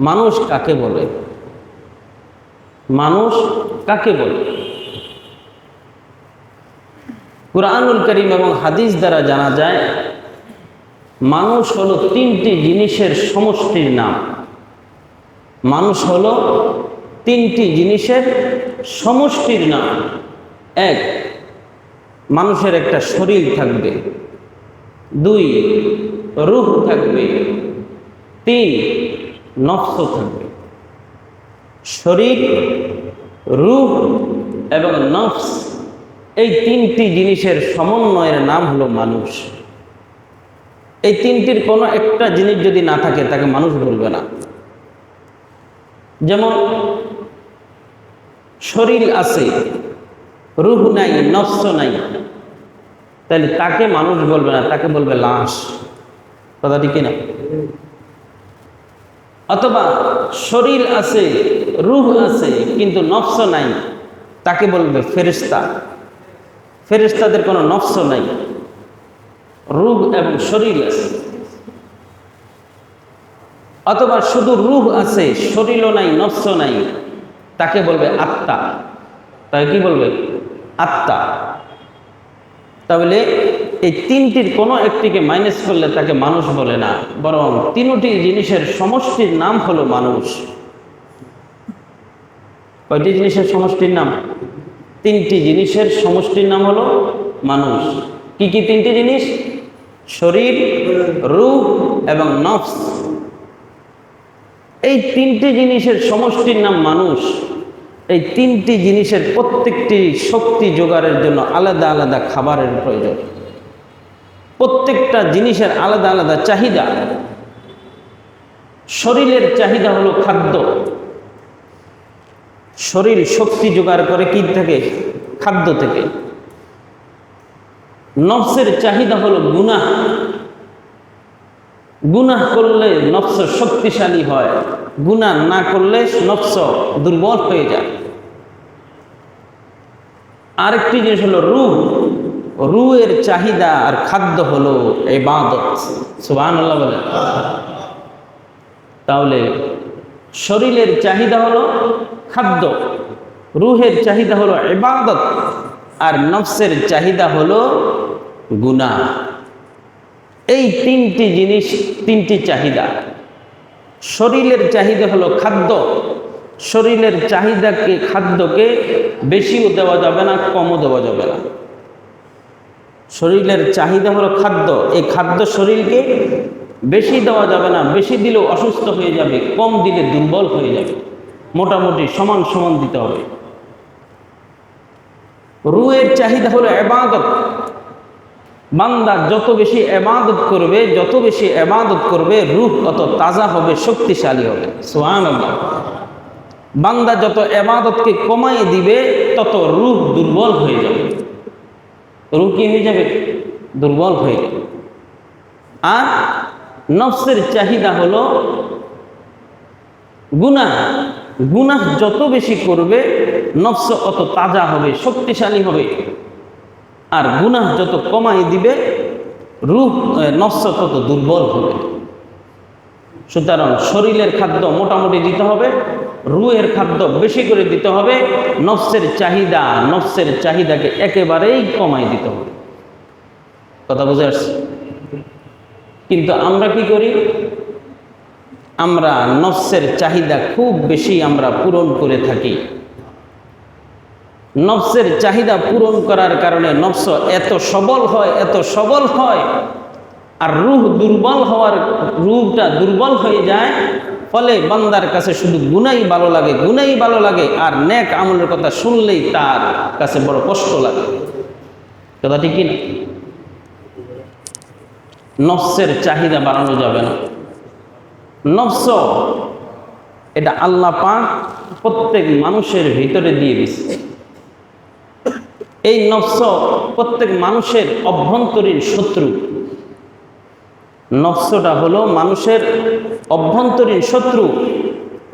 মানুষ কাকে বলে? মানুষ কাকে বলে? কুরআনুল করিম এবং হাদিস দ্বারা জানা যায়, মানুষ হলো তিনটি জিনিসের সমষ্টির নাম। মানুষ হলো তিনটি জিনিসের সমষ্টির নাম। এক, মানুষের একটা শরীর থাকবে। দুই, রূহ থাকবে। তিন নফস থাকবে। শরীর রূহ এবং নফস এই তিনটি জিনিসের সমন্বয়ের নাম হলো মানুষ। এই তিনটির কোনো একটা জিনিস যদি না থাকে, তাকে মানুষ বলবে না। যেমন, শরীর আছে রুহ নাই, নফস নাই, তাহলে তাকে মানুষ বলবে না, তাকে বলবে লাশ। কথা ঠিক না অথবা শরীর আছে, রুহ আছে, কিন্তু নফস নাই, তাকে বলবে ফেরিস্তা ফেরিস্তাদের কোনো নফস নাই। রূহ এবং শরীর আছে। অথবা শুধু রূহ আছে, শরীরও নাই নফস নাই, তাকে বলবে আত্মা। তাই কি বলবে? আত্মা। তাহলে এই তিনটির কোনো একটিকে মাইনাস করলে তাকে মানুষ বলে না। বরং তিনটি জিনিসের সমষ্টির নাম হলো মানুষ। কয়টি জিনিসের সমষ্টির নাম? তিনটি জিনিসের সমষ্টির নাম হলো মানুষ। কি কি তিনটি জিনিস? শরীর, রূপ এবং নফস। এই তিনটি জিনিসের সমষ্টির নাম মানুষ। এই তিনটি জিনিসের প্রত্যেকটি শক্তি জোগাড়ের জন্য আলাদা আলাদা খাবারের প্রয়োজন। প্রত্যেকটা জিনিসের আলাদা আলাদা চাহিদা। শরীরের চাহিদা হলো খাদ্য। শরীর শক্তি জোগাড় করে কি থেকে? খাদ্য থেকে। নফসের চাহিদা হলো গুনাহ। গুনাহ করলে নফস শক্তিশালী হয়। গুনাহ না করলে নফস দুর্বল হয়ে যায়। আরেকটি জিনিস হলো রুহ। রুহের চাহিদা আর খাদ্য হলো এবাদত সুবাহ বলে তাহলে শরীরের চাহিদা হলো খাদ্য, রুহের চাহিদা হলো এবাদত আর নফসের চাহিদা হলো গুনাহ। এই তিনটি জিনিস, তিনটি চাহিদা। শরীরের চাহিদা হলো খাদ্য, শরীরের চাহিদাকে, খাদ্যকে বেশিও দেওয়া যাবে না, কমও দেওয়া যাবে না। শরীরের চাহিদা হলো খাদ্য, এই খাদ্য শরীরকে বেশি দেওয়া যাবে না, বেশি দিলেও অসুস্থ হয়ে যাবে, কম দিলে দুর্বল হয়ে যাবে। মোটামুটি সমান সমান দিতে হবে। রুয়ের চাহিদা হলো এবাদত। বান্দা যত বেশি এবাদত করবে, যত বেশি এবাদত করবে, রূহ তত তাজা হবে, শক্তিশালী হবে। সোহান বান্দা যত এবাদতকে কমাই দিবে, তত রূহ দুর্বল হয়ে যাবে। রূহ কি হয়ে যাবে, দুর্বল হয়ে যাবে। আর নফসের চাহিদা হলো গুনাহ। গুনাহ যত বেশি করবে, নফস অত তাজা হবে, শক্তিশালী হবে। আর গুনাহ যত কমাই দিবে রূপ নফস তত দুর্বল হবে। সুতরাং শরীরের খাদ্য মোটামুটি দিতে হবে রুহের খাদ্য বেশি করে দিতে হবে, নফসের চাহিদা, নফসের চাহিদাকে একেবারেই কমাই দিতে হবে। কথা বুঝে আসছে? কিন্তু আমরা কি করি? আমরা নফসের চাহিদা খুব বেশি আমরা পূরণ করে থাকি। নফসের চাহিদা পূরণ করার কারণে নফস এত সবল হয়, এত সবল হয়, আর রুহ দুর্বল হওয়ার রূপটা দুর্বল হয়ে যায় ফলে বান্দার কাছে শুধু গুনাই ভালো লাগে, গুনাই ভালো লাগে, আর ন্যাক আমলের কথা শুনলেই তার কাছে বড় কষ্ট লাগে। কথা ঠিক না নফসের চাহিদা বাড়ানো যাবে না। নফস, এটা আল্লাহ পাক প্রত্যেক মানুষের ভিতরে দিয়ে দিচ্ছে এই নফস প্রত্যেক মানুষের অভ্যন্তরীণ শত্রু। নফসটা হলো মানুষের অভ্যন্তরীণ শত্রু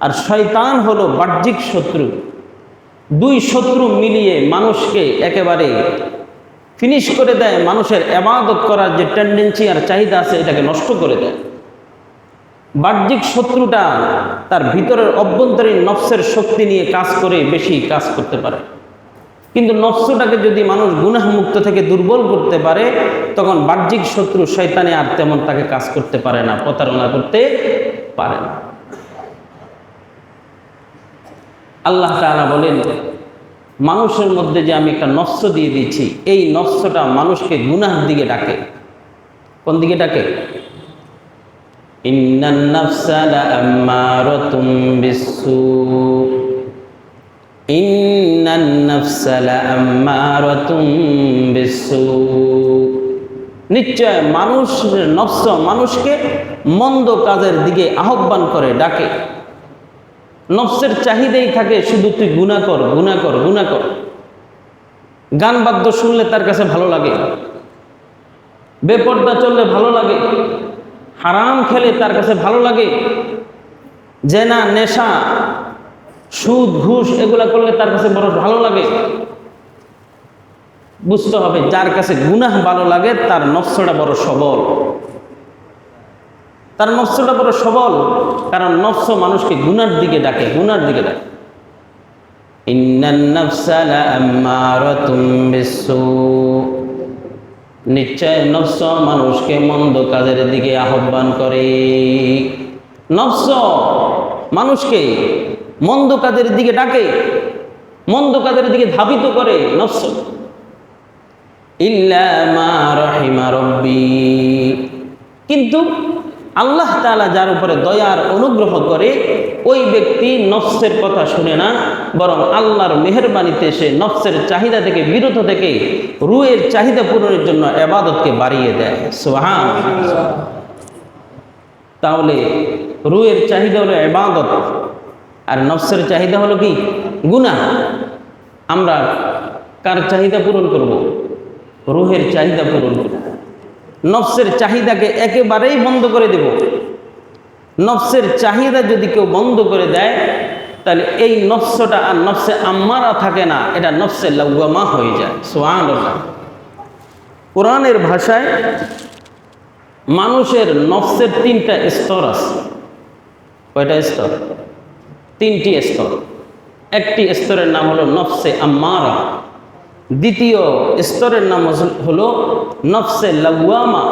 আর শয়তান হলো বাহ্যিক শত্রু। দুই শত্রু মিলিয়ে মানুষকে একেবারে ফিনিশ করে দেয়, মানুষের এবাদত করার যে টেন্ডেন্সি আর চাহিদা আছে, এটাকে নষ্ট করে দেয়। বাহ্যিক শত্রুটা তার ভিতরের অভ্যন্তরীণ নফসের শক্তি নিয়ে কাজ করে, বেশি কাজ করতে পারে। কিন্তু নফসটাকে যদি মানুষ গুনাহ মুক্ত থেকে দুর্বল করতে পারে, তখন বাহ্যিক শত্রু শয়তানে আর তেমন তাকে কাজ করতে পারে না, প্রতারণা করতে পারে না। আল্লাহ তাআলা বলেন, মানুষের মধ্যে যে আমি একটা নফস দিয়ে দিচ্ছি এই নফসটা মানুষকে গুনাহ দিকে ডাকে। কোন দিকে ডাকে? ইন্নান নাফসা লাআম্মারাতুম নিশ্চয় মানুষ নফস মানুষকে মন্দ কাজের দিকে আহ্বান করে, ডাকে। নফসের চাহিদাই থাকে শুধু তুই গুণা কর গুণা কর গুণা কর। গান বাদ্য শুনলে তার কাছে ভালো লাগে। বেপর্দা চললে ভালো লাগে। হারাম খেলে তার কাছে ভালো লাগে। জেনা, নেশা সুদ, ঘুষ এগুলা করলে তার কাছে বড় ভালো লাগে। বুঝতে হবে, যার কাছে গুনাহ ভালো লাগে, তার নফসটা বড় সবল। তার নফসটা বড় সবল, কারণ নফস মানুষকে গুনার দিকে ডাকে, গুনার দিকে ডাকে। নিশ্চয় নফস মানুষকে মন্দ কাজের দিকে আহ্বান করে। নফস মানুষকে মন্দ কাজের দিকে ডাকে মন্দ কাজের দিকে ধাবিত করে নফস। কিন্তু আল্লাহ তালা যার উপরে দয়ার অনুগ্রহ করে ওই ব্যক্তি নফসের কথা শুনে না বরং আল্লাহর মেহরবানিতে সে নফসের চাহিদা থেকে বিরত থেকে রুয়ের চাহিদা পূরণের জন্য এবাদতকে বাড়িয়ে দেয়। সোহান তাহলে রুয়ের চাহিদা হলো এবাদত। আর নফসের চাহিদা হলো কি? গুনাহ। আমরা কার চাহিদা পূরণ করব? রুহের চাহিদা পূরণ করব। নফসের চাহিদাকে একেবারেই বন্ধ করে দেব। নফসের চাহিদা যদি কেউ বন্ধ করে দেয়, তাহলে এই নফসটা আর নফসে আম্মারা থাকে না, এটা নফসে লৌয়ামা হয়ে যায়। সোহান কোরআনের ভাষায় মানুষের নফসের তিনটা স্তর আছে। কয়টা স্তর? তিনটি স্তর। একটি স্তরের নাম হলো নফসে আম্মারা। দ্বিতীয় স্তরের নাম হলো নফসে লাউয়ামা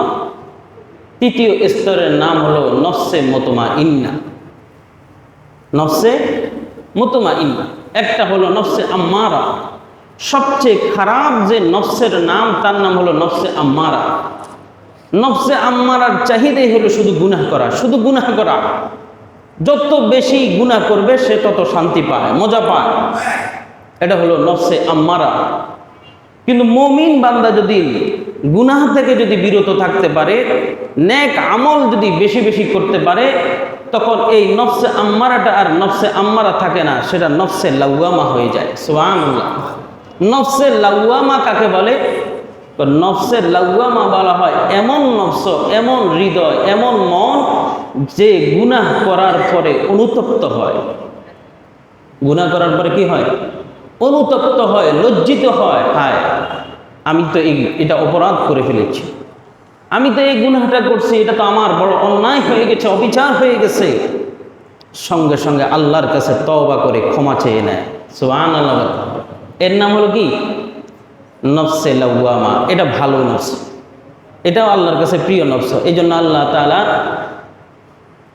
তৃতীয় স্তরের নাম হলো নফসে মতমা ইন্না নফসে মতমা ইন্না একটা হলো নফসে আম্মারা। সবচেয়ে খারাপ যে নফসের নাম, তার নাম হলো নফসে আম্মারা। নফসে আম্মারার চাহিদাই হলো শুধু গুনাহ করা, শুধু গুনাহ করা। যত বেশি গুনাহ করবে সে তত শান্তি পায়, মজা পায়। এটা হলো নফসে আম্মারা। কিন্তু মমিন বান্দা যদি গুনাহ থেকে যদি বিরত থাকতে পারে, নেক আমল যদি বেশি বেশি করতে পারে, তখন এই নফসে আম্মারাটা আর নফসে আম্মারা থাকে না, সেটা নফসে লাউয়ামা হয়ে যায়। সোহানুল্লাহ নফসে লাউয়ামা কাকে বলে? তো নফসের লাউয়ামা বলা হয় এমন নফস, এমন হৃদয়, এমন মন যে গুনাহ করার পরে অনুতপ্ত হয়। গুনাহ করার পরে কি হয়? অনুতপ্ত হয়, লজ্জিত হয়। হায়, আমি তো এই, এটা অপরাধ করে ফেলেছি। আমি তো এই গুনাহটা করছি, এটা তো আমার বড় অন্যায় হয়ে গেছে, অবিচার হয়ে গেছে। সঙ্গে সঙ্গে আল্লাহর কাছে তওবা করে ক্ষমা চেয়ে নেয়। সোহান আল্লাহ এর নাম হলো কি? নফসে লাউয়ামা এটা ভালো নফস। এটাও আল্লাহর কাছে প্রিয় নফস। এই জন্য আল্লাহ তালা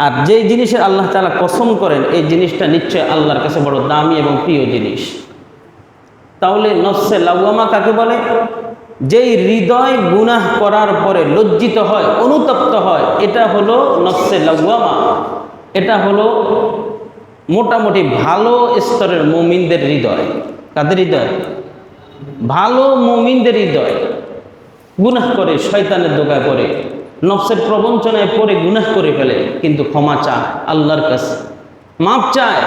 আর যেই জিনিসের আল্লাহ তাআলা কসম করেন, এই জিনিসটা নিশ্চয় আল্লাহর কাছে বড় দামি এবং প্রিয় জিনিস। তাহলে নফসে লাউয়ামা কাকে বলে? যেই হৃদয় গুনাহ করার পরে লজ্জিত হয়, অনুতপ্ত হয়, এটা হলো নসে লাউয়ামা এটা হলো মোটামুটি ভালো স্তরের মুমিনদের হৃদয়। কাদের হৃদয়? ভালো মুমিনদের হৃদয়। গুনাহ করে, শয়তানের দোকায় পড়ে। নফসের প্রবঞ্চনায় পরে গুনাহ করে ফেলে, কিন্তু ক্ষমা চা আল্লাহর কাছে। মাপ চায়।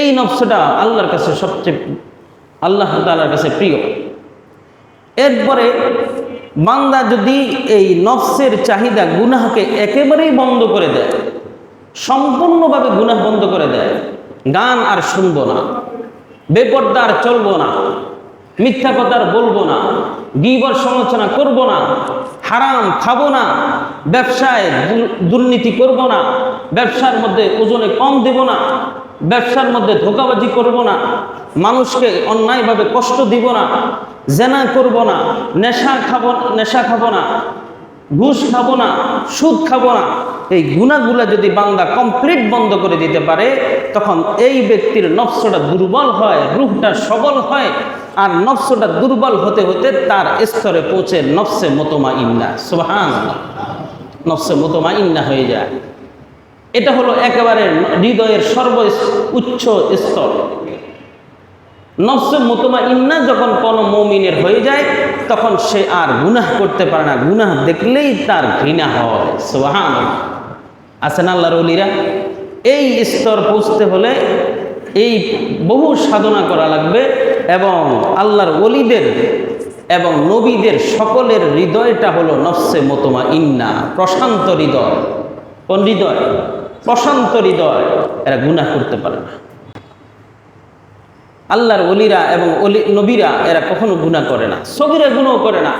এই নফসটা আল্লাহর কাছে সবচেয়ে, আল্লাহ তাআলার কাছে প্রিয়। এরপরে, বান্দা যদি এই নফসের চাহিদা, গুনাহকে একেবারেই বন্ধ করে দেয়, সম্পূর্ণভাবে গুনাহ বন্ধ করে দেয়, গান আর শুনব না, বেপর্দা আর চলবো না মিথ্যা কথা বলব না, গিবর সমালোচনা করব না, হারাম খাব না, ব্যবসায় দুর্নীতি করব না, ব্যবসার মধ্যে ওজনে কম দেব না, ব্যবসার মধ্যে ধোকাবাজি করব না, মানুষকে অন্যায়ভাবে কষ্ট দিব না, জেনা করব না, নেশা খাব নেশা খাব না, ঘুষ খাব না, সুদ খাব না, এই গুণাগুলা যদি বান্দা কমপ্লিট বন্ধ করে দিতে পারে, তখন এই ব্যক্তির নফসটা দুর্বল হয়, রূহটা সবল হয় আর নফসটা দুর্বল হতে হতে তার স্তরে পৌঁছে নফসে মতমা ইন্না সোহান নফসে মতমা ইন্না হয়ে যায়। এটা হলো একেবারে হৃদয়ের সর্ব উচ্চ স্তর। নফসে মোতমা ইন্না যখন কোনো মৌমিনের হয়ে যায়, তখন সে আর গুনাহ করতে পারে না। গুনাহ দেখলেই তার ঘৃণা হয় সোহান আছেন আল্লাহর অলিরা এই স্তর পৌঁছতে হলে এই বহু সাধনা করা লাগবে এবং আল্লাহর অলিদের এবং নবীদের সকলের হৃদয়টা হলো নফসে মোতমা ইন্না প্রশান্ত হৃদয়। কোন হৃদয়? প্রশান্ত হৃদয়। এরা গুনাহ করতে পারে না। আল্লাহর অলিরা এবং অলি নবীরা এরা কখনো গুণা করে না। সবিরা গুণও করে না।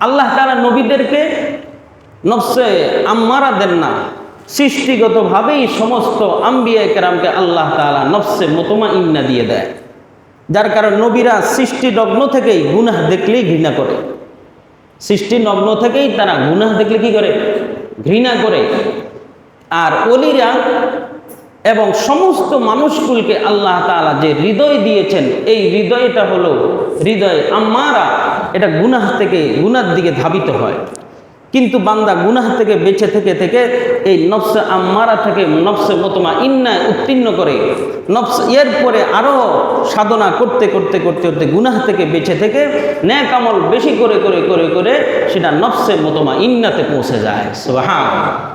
আল্লাহ তারা নবীদেরকে নফসে আম্মারা দেন না। সৃষ্টিগতভাবেই সমস্ত আম্বিয়া কেরামকে আল্লাহ তাআলা নফসে মতমা ইন্না দিয়ে দেয়। যার কারণ নবীরা সৃষ্টি নগ্ন থেকেই গুনাহ দেখলেই ঘৃণা করে। সৃষ্টি নগ্ন থেকেই তারা গুনাহ দেখলে কি করে? ঘৃণা করে। আর অলিরা এবং সমস্ত মানুষগুলোকে আল্লাহ তাআলা যে হৃদয় দিয়েছেন, এই হৃদয়টা হলো হৃদয় আম্মারা, এটা গুনাহ থেকে, গুনার দিকে ধাবিত হয়। কিন্তু বান্দা গুনাহ থেকে বেঁচে থেকে থেকে এই নফসে আম্মারা থেকে নফসে মতমা ইন্নায় উত্তীর্ণ করে, নফস এরপরে আরও সাধনা করতে করতে করতে করতে গুনাহ থেকে বেঁচে থেকে ন্যাক আমল বেশি করে করে করে করে সেটা নফসে মতমা ইন্নাতে পৌঁছে যায়। সুবহান।